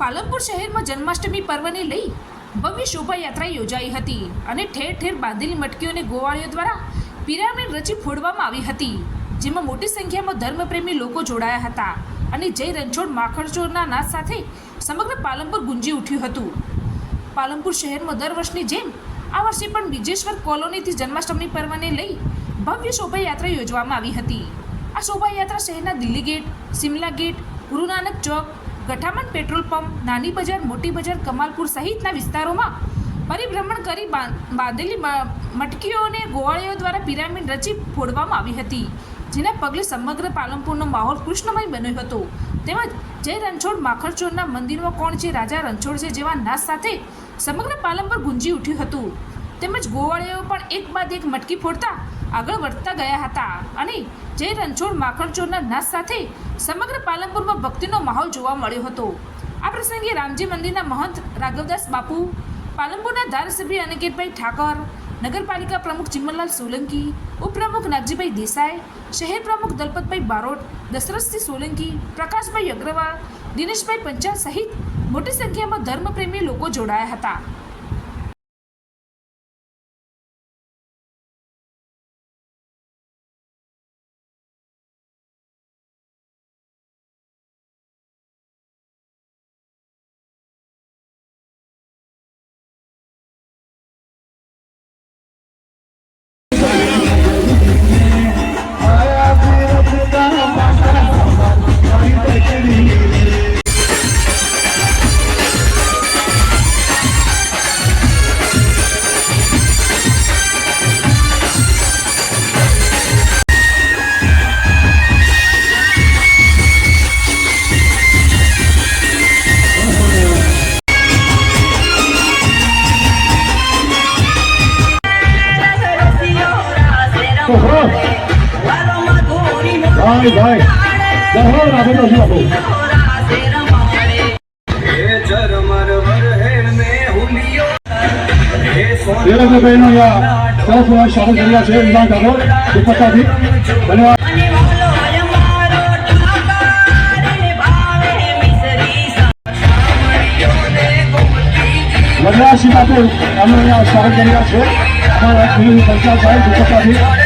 પાલનપુર શહેરમાં જન્માષ્ટમી પર્વને લઈ ભવ્ય શોભાયાત્રા યોજાઈ હતી અને ઠેર ઠેર બાંધેલી મટકીઓને ગોવાળીઓ દ્વારા પિરામિડ રચી ફોડવામાં આવી હતી, જેમાં મોટી સંખ્યામાં ધર્મપ્રેમી લોકો જોડાયા હતા અને જય રણછોડ માખણચોરના નાદ સાથે સમગ્ર પાલનપુર ગુંજી ઉઠ્યું હતું. પાલનપુર શહેરમાં દર વર્ષની જેમ આ વર્ષે પણ બીજેશ્વર કોલોનીથી જન્માષ્ટમી પર્વને લઈ ભવ્ય શોભાયાત્રા યોજવામાં આવી હતી. આ શોભાયાત્રા શહેરના Delhi gate Simla gate Guru Nanak Chowk Gathaman petrol pump, Nani Bazar, Moti બજાર, કમાલપુર સહિતના વિસ્તારોમાં પરિભ્રમણ કરી બાંધેલી મટકીઓને ગોવાળીઓ દ્વારા પિરામિડ રચી ફોડવામાં આવી હતી, જેના પગલે સમગ્ર પાલનપુરનો માહોલ કૃષ્ણમય બન્યો હતો. તેમજ જય રણછોડ માખણચોરના મંદિરમાં કોણ છે? રાજા રણછોડ છે જેવા નાશ સાથે સમગ્ર પાલનપુર ગુંજી ઉઠ્યું હતું. તેમજ ગોવાળીઓ પણ એક બાદ એક મટકી ફોડતા આગળ વધતા ગયા હતા. અને જે રણછોડ માખણચોરના નાશ સાથે સમગ્ર પાલનપુરમાં ભક્તિનો માહોલ જોવા મળ્યો હતો. આ પ્રસંગે રામજી મંદિરના મહંત રાઘવદાસ બાપુ, પાલનપુરના ધારાસભ્ય અનિકેતભાઈ ઠાકર, નગરપાલિકા પ્રમુખ ચિમનલાલ સોલંકી, ઉપપ્રમુખ નાગજીભાઈ દેસાઈ, શહેર પ્રમુખ દલપતભાઈ બારોટ, દશરથસિંહ સોલંકી, પ્રકાશભાઈ અગ્રવાલ, દિનેશભાઈ પંચાલ સહિત મોટી સંખ્યામાં ધર્મપ્રેમી લોકો જોડાયા હતા. ભાઈ ભાઈ જહો રાધે તો શું છે વિધાન ઠાકોર ઉપસ્થાથી ધન્યવાદ. વડલા અહીંયા સ્વાગત કર્યા છે. અમારા પંચાયત સાહેબ ઉપસ્થાથી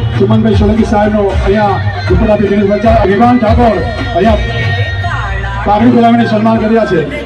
સુમનભાઈ સોલંકી સાહેબનો અહીંયા ઉપરથી દિનેશ વિમાન ઠાકોર અહીંયા પાઘડી બોલાવીને સન્માન કર્યા છે.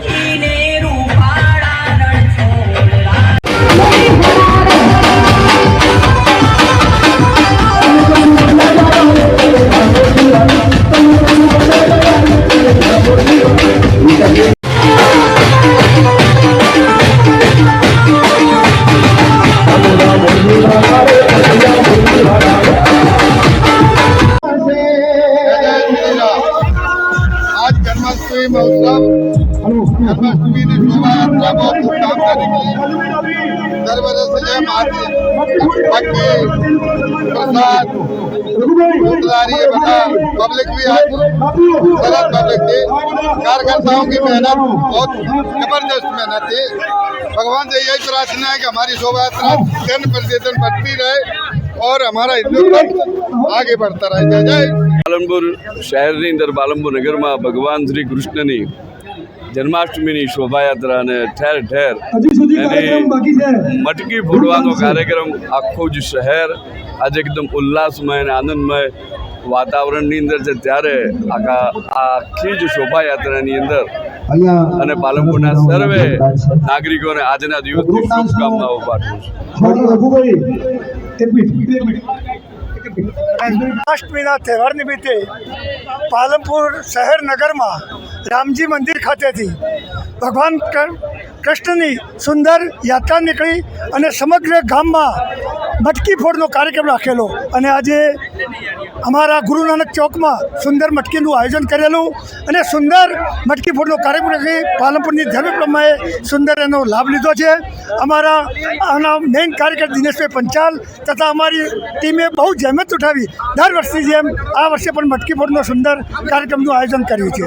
धूमधाम से निकली दर बरस जय माती बाकी प्रसाद दूधदारी ये बता पब्लिक भी आज सरस पब्लिक थी कार्यकर्ताओं की मेहनत बहुत जबरदस्त मेहनत थी भगवान से यही प्रार्थना है कि हमारी शोभा यात्रा दिन प्रतिदिन बढ़ती रहे और हमारा हिंदुत्व आगे बढ़ता रहे जय जय પાલનપુર શહેરની અંદર પાલનપુર નગરમાં ભગવાન શ્રી કૃષ્ણની જન્માષ્ટમીની શોભાયાત્રા અને ઠેર ઠેર એની મટકી ફોડવાનો કાર્યક્રમ આખું જ શહેર આજે એકદમ ઉલ્લાસમય અને આનંદમય વાતાવરણની અંદર છે. ત્યારે આખા આખી જ શોભાયાત્રાની અંદર અને પાલનપુરના સર્વે નાગરિકોને આજના દિવસની શુભકામનાઓ પાઠવું છું. અષ્ટમીના રઘુભાઈ એક મિનિટ એક મિનિટ. જન્માષ્ટમીના તહેવાર નિમિત્તે પાલનપુર શહેર નગરમાં રામજી મંદિર ખાતેથી. ભગવાન કૃષ્ણની સુંદર યાત્રા નીકળી અને સમગ્ર ગામમાં મટકી ફોડનો કાર્યક્રમ રાખેલો અને આજે અમારા ગુરુ નાનક ચોકમાં સુંદર મટકીનું આયોજન કરેલું અને સુંદર મટકી ફોડનો કાર્યક્રમ રાખી પાલનપુરની ધર્મપ્રમાએ સુંદર એનો લાભ લીધો છે. અમારા, આના મેઇન કાર્યકર દિનેશભાઈ પંચાલ તથા અમારી ટીમે બહુ જહેમત ઉઠાવી દર વર્ષની જેમ આ વર્ષે પણ મટકી ફોડનો સુંદર કાર્યક્રમનું આયોજન કર્યું છે.